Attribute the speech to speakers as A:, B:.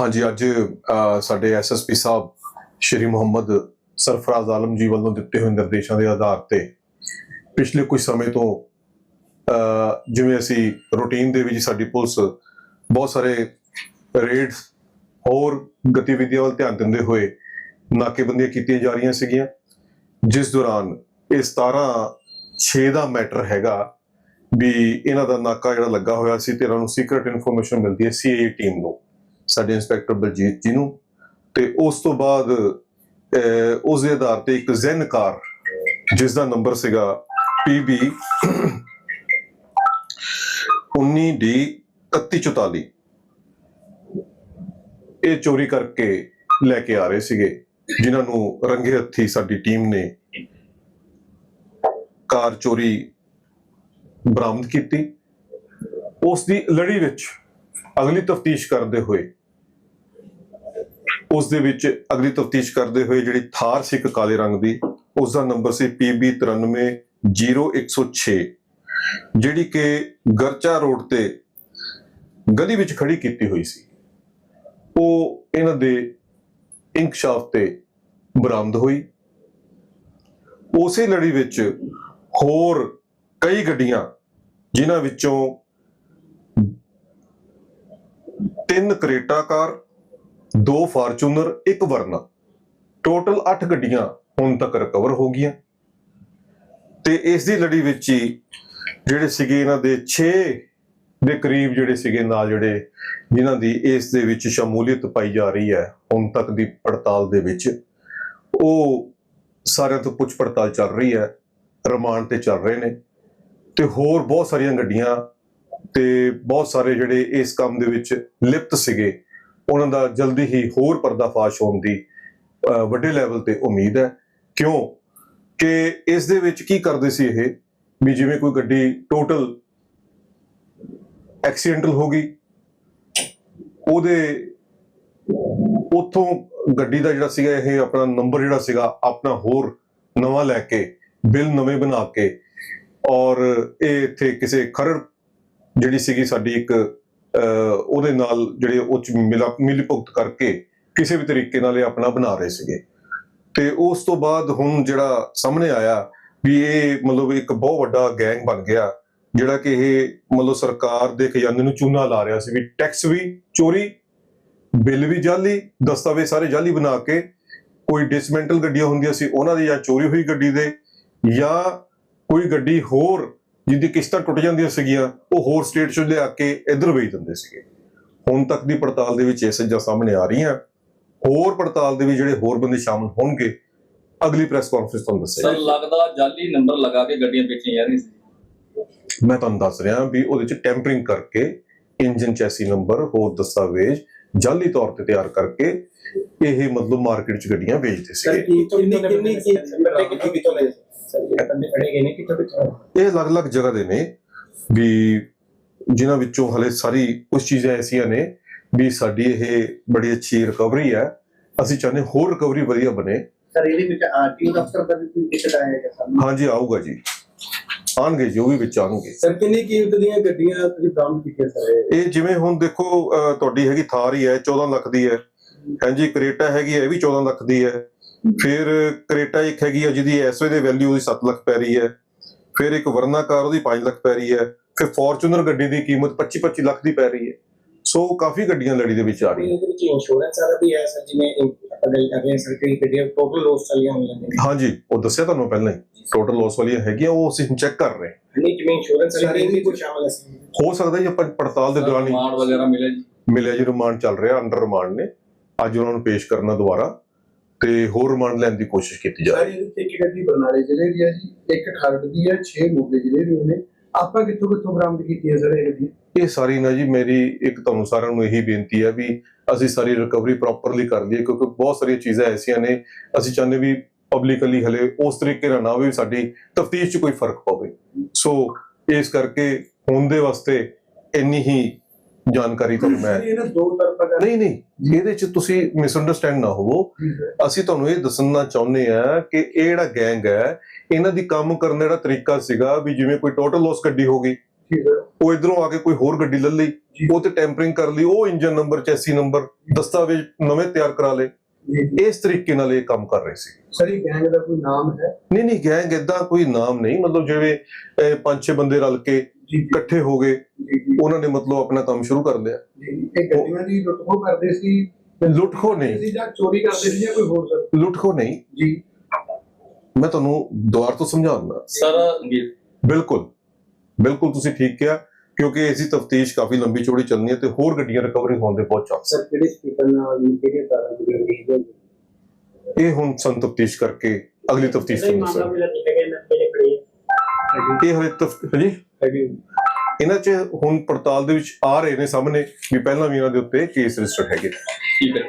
A: ਹਾਂਜੀ ਅੱਜ ਅ, ਸਾਡੇ ਐਸਐਸਪੀ ਸਾਹਿਬ ਸ਼੍ਰੀ ਮੁਹੰਮਦ ਸਰਫਰਾਜ਼ ਆਲਮ ਜੀ ਵੱਲੋਂ ਦਿੱਤੇ ਹੋਏ ਨਿਰਦੇਸ਼ਾਂ ਦੇ ਆਧਾਰ ਤੇ ਪਿਛਲੇ ਕੁਝ ਸਮੇਂ ਤੋਂ ਜਿਵੇਂ ਅਸੀਂ ਰੂਟੀਨ ਦੇ ਵਿੱਚ ਸਾਡੀ ਪੁਲਿਸ ਬਹੁਤ ਸਾਰੇ ਰੇਡਸ ਹੋਰ ਗਤੀਵਿਧੀਆਂ ਵੱਲ ਧਿਆਨ ਦਿੰਦੇ ਹੋਏ ਨਾਕੇਬੰਦੀਆਂ ਕੀਤੀਆਂ ਜਾ ਰਹੀਆਂ ਸੀਗੀਆਂ ਜਿਸ ਦੌਰਾਨ ਇਹ 17 6 ਦਾ ਮੈਟਰ ਹੈਗਾ ਵੀ ਇਹਨਾਂ ਦਾ ਨਾਕਾ ਜਿਹੜਾ ਲੱਗਾ ਹੋਇਆ ਸੀ ਤੇ ਇਹਨਾਂ ਨੂੰ ਸੀਕ੍ਰੀਟ ਇਨਫੋਰਮੇਸ਼ਨ ਮਿਲਦੀ ਹੈ ਸੀਏ ਟੀਮ ਨੂੰ। ਸਾਡੇ ਇੰਸਪੈਕਟਰ ਬਲਜੀਤ ਜੀ ਨੂੰ ਤੇ ਉਸ ਤੋਂ ਬਾਅਦ ਅਹ, ਉਸ ਦੇ ਆਧਾਰ ਤੇ ਇੱਕ ਜ਼ੈਨ ਕਾਰ ਜਿਸ ਦਾ ਨੰਬਰ ਸੀਗਾ PB 19D 3144 ਇਹ ਚੋਰੀ ਕਰਕੇ ਲੈ ਕੇ ਆ ਰਹੇ ਸੀਗੇ ਜਿਨ੍ਹਾਂ ਨੂੰ ਰੰਗੇ ਹੱਥੀ ਸਾਡੀ ਟੀਮ ਨੇ ਕਾਰ ਚੋਰੀ ਬਰਾਮਦ ਕੀਤੀ। ਉਸ ਦੀ ਲੜੀ ਵਿੱਚ ਅਗਲੀ ਤਫਤੀਸ਼ ਕਰਦੇ ਹੋਏ ਉਸ ਦੇ ਵਿੱਚ ਅਗਲੀ ਤਫਤੀਸ਼ ਕਰਦੇ ਹੋਏ ਜਿਹੜੀ ਥਾਰ ਸੀ ਇੱਕ ਕਾਲੇ ਰੰਗ ਦੀ ਉਸ ਦਾ ਨੰਬਰ ਸੀ PB 930106 ਜਿਹੜੀ ਕਿ ਗਰਚਾ ਰੋਡ ਤੇ ਗਲੀ ਵਿੱਚ ਖੜੀ ਕੀਤੀ ਹੋਈ ਸੀ। ਉਹ ਇਹਨਾਂ ਦੇ ਇੰਕਸ਼ਾਫ ਤੇ ਬਰਾਮਦ ਹੋਈ। ਉਸੇ ਲੜੀ ਵਿੱਚ ਹੋਰ ਕਈ ਗੱਡੀਆਂ, ਜਿਨ੍ਹਾਂ ਵਿੱਚੋਂ ਤਿੰਨ ਕਰੇਟਾ ਕਾਰ ਦੋ ਫਾਰਚੂਨਰ, ਇੱਕ ਵਰਨਾ। ਟੋਟਲ 8 ਗੱਡੀਆਂ ਹੁਣ ਤੱਕ ਰਿਕਵਰ ਹੋ ਗਈਆਂ। ਤੇ ਇਸ ਦੀ ਲੜੀ ਵਿੱਚ ਹੀ ਜਿਹੜੇ ਸੀਗੇ ਇਹਨਾਂ ਦੇ 6 ਦੇ ਕਰੀਬ ਜਿਹੜੇ ਸੀਗੇ ਨਾਲ ਜਿਹੜੇ ਜਿਨ੍ਹਾਂ ਦੀ ਇਸ ਦੇ ਵਿੱਚ ਸ਼ਮੂਲੀਅਤ ਪਾਈ ਜਾ ਰਹੀ ਹੈ, ਹੁਣ ਤੱਕ ਦੀ ਪੜਤਾਲ ਦੇ ਵਿੱਚ, ਉਹ ਸਾਰਿਆਂ ਤੋਂ ਪੁੱਛ ਪੜਤਾਲ ਚੱਲ ਰਹੀ ਹੈ, ਰਿਮਾਂਡ ਤੇ ਚੱਲ ਰਹੇ ਨੇ। ਤੇ ਹੋਰ ਬਹੁਤ ਸਾਰੀਆਂ ਗੱਡੀਆਂ ਤੇ ਬਹੁਤ ਸਾਰੇ ਜਿਹੜੇ ਇਸ ਕੰਮ ਦੇ ਵਿੱਚ ਲਿਪਤ ਸੀਗੇ ਉਹਨਾਂ ਦਾ ਜਲਦੀ ਹੀ ਹੋਰ ਪਰਦਾਫਾਸ਼ ਹੋਣ ਦੀ ਵੱਡੇ ਲੈਵਲ ਤੇ ਉਮੀਦ ਹੈ। ਕਿਉਂ? ਕਿ ਇਸ ਦੇ ਵਿੱਚ ਕੀ ਕਰਦੇ ਸੀ ਇਹ? ਵੀ ਜਿਵੇਂ ਕੋਈ ਗੱਡੀ ਟੋਟਲ ਐਕਸੀਡੈਂਟਲ ਹੋ ਗਈ, ਉਹਦੇ ਉਥੋਂ ਗੱਡੀ ਦਾ ਜਿਹੜਾ ਸੀਗਾ, ਇਹ ਆਪਣਾ ਨੰਬਰ ਜਿਹੜਾ ਸੀਗਾ, ਆਪਣਾ ਹੋਰ ਨਵਾਂ ਲੈ ਕੇ, ਬਿੱਲ ਨਵੇਂ ਬਣਾ ਕੇ, ਔਰ ਇਹ ਇੱਥੇ ਕਿਸੇ ਖਰੜ ਜਿਹੜੀ ਸੀਗੀ ਸਾਡੀ ਇੱਕ ਉਹਦੇ ਨਾਲ ਜਿਹੜੇ ਉਹ ਚ ਮਿਲਾ ਮਿਲੀ ਭੁਗਤ ਕਰਕੇ ਕਿਸੇ ਵੀ ਤਰੀਕੇ ਨਾਲ ਇਹ ਆਪਣਾ ਬਣਾ ਰਹੇ ਸੀਗੇ। ਤੇ ਉਸ ਤੋਂ ਬਾਅਦ ਹੁਣ ਜਿਹੜਾ ਸਾਹਮਣੇ ਆਇਆ ਵੀ ਇਹ ਮਤਲਬ ਇੱਕ ਬਹੁਤ ਵੱਡਾ ਗੈਂਗ ਬਣ ਗਿਆ, ਜਿਹੜਾ ਕਿ ਇਹ ਮਤਲਬ ਸਰਕਾਰ ਦੇ ਖਜ਼ਾਨੇ ਨੂੰ ਚੂਨਾ ਲਾ ਰਿਹਾ ਸੀ ਵੀ ਟੈਕਸ ਵੀ ਚੋਰੀ, ਬਿੱਲ ਵੀ ਜਾਲੀ, ਦਸਤਾਵੇਜ਼ ਸਾਰੇ ਜਾਲੀ ਬਣਾ ਕੇ ਕੋਈ ਡਿਸਮੈਂਟਲ ਗੱਡੀਆਂ ਹੁੰਦੀਆਂ ਸੀ, ਉਹਨਾਂ ਦੀ ਜਾਂ ਚੋਰੀ ਹੋਈ ਗੱਡੀ ਦੇ ਜਾਂ ਕੋਈ ਗੱਡੀ ਹੋਰ ਜਿਹਦੀ ਕਿਸ਼ਤਾਂ ਟੁੱਟ ਜਾਂਦੀਆਂ ਸੀਗੀਆਂ ਉਹ ਹੋਰ ਸਟੇਟ ਚੋਂ ਲਿਆ ਕੇ ਇੱਧਰ ਵੇਚ ਦਿੰਦੇ ਸੀਗੇ ਹੁਣ ਤੱਕ ਦੀ ਪੜਤਾਲ ਦੇ ਵਿੱਚ ਇਹ ਚੀਜ਼ਾਂ ਸਾਹਮਣੇ ਆ ਰਹੀਆਂ ਹੋਰ ਪੜਤਾਲ ਦੇ ਵਿੱਚ ਜਿਹੜੇ ਹੋਰ ਬੰਦੇ ਸ਼ਾਮਲ ਹੋਣਗੇ ਅਗਲੀ ਪ੍ਰੈਸ ਕਾਨਫਰੰਸ ਤੁਹਾਨੂੰ
B: ਸਰ
A: ਦੱਸੇਗਾ
B: ਲੱਗਦਾ ਜਾਲੀ ਨੰਬਰ ਲਗਾ ਕੇ ਗੱਡੀਆਂ ਵੇਚੀਆਂ ਜਾ ਰਹੀਆਂ ਸੀ
A: ਮੈਂ ਤੁਹਾਨੂੰ ਦੱਸ ਰਿਹਾ ਵੀ ਉਹਦੇ ਚ ਟੈਂਪਰਿੰਗ ਕਰਕੇ ਇੰਜਨ ਚੈਸੀ ਨੰਬਰ ਹੋਰ ਦਸਤਾਵੇਜ਼ ਜਾਲੀ ਤੌਰ ਤੇ ਤਿਆਰ ਕਰਕੇ ਇਹ ਮਤਲਬ ਮਾਰਕੀਟ ਚ ਗੱਡੀਆਂ ਵੇਚਦੇ
C: ਸਰ
A: ਸੀਗੇ
C: ਕੀ ਕਿੰਨੀ ਕਿੰਨੀ ਕੀ ਇਹ ਬੰਦੇ ਫੜੇ ਗਏ ਨੇ ਕਿੱਥੋਂ ਕਿੱਥੋਂ?
A: ਇਹ ਅਲੱਗ-ਅਲੱਗ ਜਗ੍ਹਾ ਦੇ ਨੇ ਵੀ ਜਿਨ੍ਹਾਂ ਵਿੱਚੋਂ ਹਲੇ ਸਾਰੀ ਕੁਝ ਚੀਜ਼ਾਂ ਐਸੀਆਂ ਨੇ ਵੀ ਸਾਡੀ ਇਹ ਬੜੀ ਅੱਛੀ ਰਿਕਵਰੀ ਹੈ। ਅਸੀਂ ਚਾਹੁੰਦੇ ਹੋਰ ਰਿਕਵਰੀ ਵਧੀਆ ਬਣੇ।
C: ਸਰ ਇਹਦੇ ਵਿੱਚ ਆਰਟੀਓ ਦਫ਼ਤਰ ਦਾ ਵੀ ਕੋਈ ਦਿੱਕਤ ਆਏਗਾ ਸਾਨੂੰ
A: ਹਾਂਜੀ ਆਊਗਾ ਜੀ। ਆਣਗੇ ਜੋ ਵੀ ਵਿੱਚ ਆਣਗੇ
C: ਸਰ ਕਿੰਨੀ ਕੀਮਤ ਦੀਆਂ ਗੱਡੀਆਂ ਤੁਸੀਂ ਬਰਾਮਦ ਕੀਤੀਆਂ ਸਰ?
A: ਇਹ ਜਿਵੇਂ ਹੁਣ ਦੇਖੋ ਤੁਹਾਡੀ ਹੈਗੀ ਥਾਰ ਹੀ ਹੈ 14 ਲੱਖ ਦੀ ਹੈ। ਹਾਂਜੀ ਕਰੇਟਾ ਹੈਗੀ ਹੈ ਇਹ ਵੀ 14 ਲੱਖ ਦੀ ਹੈ। ਫਿਰ ਕਰੇਟਾ ਇੱਕ ਹੈਗੀ ਹੈ ਜਿਹਦੀ ਇਸ ਵੇ ਦੇ ਵੈਲਿਊ ਉਹਦੀ 7 ਲੱਖ ਪੈ ਰਹੀ ਹੈ। ਫਿਰ ਇੱਕ ਵਰਨਾ ਕਾਰ ਉਹਦੀ 5 ਲੱਖ ਪੈ ਰਹੀ ਹੈ। ਫਿਰ ਫੋਰਚੂਨਰ ਗੱਡੀ ਦੀ ਕੀਮਤ 25 25 ਲੱਖ ਦੀ ਪੈ ਰਹੀ ਹੈ। ਸੋ ਕਾਫੀ ਗੱਡੀਆਂ ਲੜੀ ਦੇ ਵਿੱਚ ਆ ਰਹੀਆਂ।
C: ਇਹਦੇ ਵਿੱਚ ਇੰਸ਼ੋਰੈਂਸ ਵਾਲਾ ਵੀ ਹੈ ਸਰ ਜਿਵੇਂ ਆਪਾਂ ਗੱਲ ਕਰ ਰਹੇ ਹਾਂ ਸਰ ਕਈ ਗੱਡੀਆਂ ਟੋਟਲ ਲੋਸ ਚਲੀਆਂ ਹੋਈਆਂ ਨੇ।
A: ਹਾਂਜੀ ਉਹ ਦੱਸਿਆ ਤੁਹਾਨੂੰ ਪਹਿਲਾਂ ਹੀ। ਟੋਟਲ ਲਾਸ ਵਾਲੀਆਂ ਹੈਗੀਆਂ ਉਹ ਅਸੀਂ ਚੈੱਕ ਕਰ ਰਹੇ ਹਾਂ।
C: ਨਹੀਂ ਜਿਵੇਂ ਇੰਸ਼ੋਰੈਂਸ ਵਾਲੀ ਵੀ ਕੋਈ ਸ਼ਾਮਲ ਹੈ
A: ਹੋ ਸਕਦਾ ਜੀ ਆਪਾਂ ਪੜਤਾਲ ਦੇ ਦੌਰਾਨ ਹੀ
B: ਰਿਮਾਂਡ ਵਗੈਰਾ ਮਿਲਿਆ ਜੀ?
A: ਮਿਲਿਆ ਜੀ ਰਿਮਾਂਡ ਚੱਲ ਰਿਹਾ ਅੰਡਰ ਰਿਮਾਂਡ ਨੇ। ਅੱਜ ਉਹਨਾਂ ਨੂੰ ਪੇਸ਼ ਕਰਨਾ ਦੁਬਾਰਾ। ਤੇ ਹੋਰ ਰਿਮਾਂਡ ਲੈਣ ਦੀ ਕੋਸ਼ਿਸ਼ ਕੀਤੀ ਜਾ ਰਹੀ ਹੈ।
D: ਸਾਰੀ ਇੱਕ ਗੱਡੀ ਬਰਨਾਲੇ ਜ਼ਿਲ੍ਹੇ ਦੀ ਹੈ ਜੀ ਇੱਕ ਖਰੜ ਦੀ ਹੈ 6 ਮੋਗੇ ਜ਼ਿਲ੍ਹੇ ਦੀਆਂ ਨੇ ਆਪਾਂ ਕਿੱਥੋਂ ਕਿੱਥੋਂ ਬਰਾਮਦ ਕੀਤੀ ਹੈ ਸਰ ਇਹ ਗੱਡੀ?
A: ਇਹ ਸਾਰੀ ਨਾ ਜੀ ਮੇਰੀ ਇੱਕ ਤੁਹਾਨੂੰ ਸਾਰਿਆਂ ਨੂੰ ਇਹੀ ਬੇਨਤੀ ਹੈ ਵੀ ਅਸੀਂ ਸਾਰੀ ਰਿਕਵਰੀ ਪ੍ਰੋਪਰਲੀ ਕਰ ਲਈਏ ਕਿਉਂਕਿ ਬਹੁਤ ਸਾਰੀਆਂ ਚੀਜ਼ਾਂ ਐਸੀਆਂ ਨੇ ਅਸੀਂ ਚਾਹੁੰਦੇ ਵੀ ਪਬਲਿਕਲੀ ਹਲੇ ਉਸ ਤਰੀਕੇ ਨਾਲ ਨਾ ਵੀ ਸਾਡੀ ਤਫਤੀਸ਼ 'ਚ ਕੋਈ ਫ਼ਰਕ ਪਵੇ। ਸੋ ਇਸ ਕਰਕੇ ਹੁਣ ਦੇ ਵਾਸਤੇ ਇੰਨੀ ਹੀ ਜਾਣਕਾਰੀ ਤੁਹਾਨੂੰ ਮੈਂ
D: ਇਹਨਾਂ ਦੋ ਤਰਫਾ
A: ਨਹੀਂ ਨਹੀਂ ਇਹਦੇ 'ਚ ਤੁਸੀਂ ਮਿਸਅੰਡਰਸਟੈਂਡ ਨਾ ਹੋਵੋ। ਅਸੀਂ ਤੁਹਾਨੂੰ ਇਹ ਦੱਸਣਾ ਚਾਹੁੰਦੇ ਆ ਕਿ ਇਹ ਜਿਹੜਾ ਗੈਂਗ ਹੈ ਇਹਨਾਂ ਦੀ ਕੰਮ ਕਰਨ ਦਾ ਜਿਹੜਾ ਤਰੀਕਾ ਸੀਗਾ ਵੀ ਜਿਵੇਂ ਕੋਈ ਟੋਟਲ ਲਾਸ ਗੱਡੀ ਹੋ ਗਈ ਉਹ ਇਧਰੋਂ ਆ ਕੇ ਕੋਈ ਹੋਰ ਗੱਡੀ ਲੈ ਲਈ। ਉਹ ਤੇ ਟੈਂਪਰਿੰਗ ਕਰ ਲਈ ਉਹ ਇੰਜਨ ਨੰਬਰ ਚੈਸੀ ਨੰਬਰ ਦਸਤਾਵੇਜ਼ ਨਵੇਂ ਤਿਆਰ ਕਰਾ ਲਏ। ਇਸ ਤਰੀਕੇ ਨਾਲ ਇਹ ਕੰਮ ਕਰ ਰਹੇ ਸੀ।
D: ਸਰ ਇਹ ਗੈਂਗ ਦਾ ਕੋਈ ਨਾਮ ਹੈ?
A: ਨਹੀਂ ਨਹੀਂ ਗੈਂਗ ਏਦਾਂ ਕੋਈ ਨਾਮ ਨਹੀਂ। ਮਤਲਬ ਜਿਵੇਂ ਪੰਜ ਛੇ ਬੰਦੇ ਰਲ ਕੇ ਇਕੱਠੇ ਹੋ ਗਏ। ਉਹਨਾਂ ਨੇ ਮਤਲਬ ਆਪਣਾ ਕੰਮ ਸ਼ੁਰੂ ਕਰ ਲਿਆ।
D: ਜੀ ਇਹ ਗੱਡੀਆਂ ਦੀ ਲੁੱਟ ਖੋਹ ਕਰਦੇ ਸੀ?
A: ਲੁੱਟਖੋ ਨਹੀਂ।
D: ਸੀ ਜਾਂ ਚੋਰੀ ਕਰਦੇ ਸੀ ਜਾਂ ਕੋਈ ਹੋਰ ਸਰ?
A: ਲੁੱਟਖੋ ਨਹੀਂ।
D: ਜੀ।
A: ਮੈਂ ਤੁਹਾਨੂੰ ਦੁਬਾਰਾ ਤੋਂ ਸਮਝਾਉਣਾ
B: ਸਾਰਾ
A: ਬਿਲਕੁਲ। ਬਿਲਕੁਲ ਤੁਸੀਂ ਠੀਕ ਕਿਹਾ ਕਿਉਂਕਿ ਇਸੀ ਤਫਤੀਸ਼ ਕਾਫੀ ਲੰਬੀ ਚੌੜੀ ਚੱਲਣੀ ਹੈ ਤੇ ਹੋਰ ਗੱਡੀਆਂ ਰਿਕਵਰੀ ਹੋਣ ਦੇ ਬਹੁਤ ਚਾਂਸ
C: ਸਰ ਕਿਹੜੇ ਸਪੀਕਰ ਨਾਲ ਕਿਹੜੇ ਤਾਰਾਂ ਗੁਜ਼ਰ ਗਈ
A: ਇਹ ਹੁਣ ਸੰ ਤਫਤੀਸ਼ ਕਰਕੇ ਅਗਲੀ ਤਫਤੀਸ਼
C: ਕਿਹੜੇ ਖੜੇ
A: ਇਹ ਹਲੇ ਤਫ ਜੀ
C: ਹੈਗੇ
A: ਇਹਨਾਂ 'ਚ ਹੁਣ ਪੜਤਾਲ ਦੇ ਵਿੱਚ ਆ ਰਹੇ ਨੇ ਸਾਹਮਣੇ ਵੀ ਪਹਿਲਾਂ ਵੀ ਇਹਨਾਂ ਦੇ ਉੱਤੇ ਕੇਸ ਰਜਿਸਟਰ ਹੈਗੇ।
B: ਠੀਕ ਹੈ।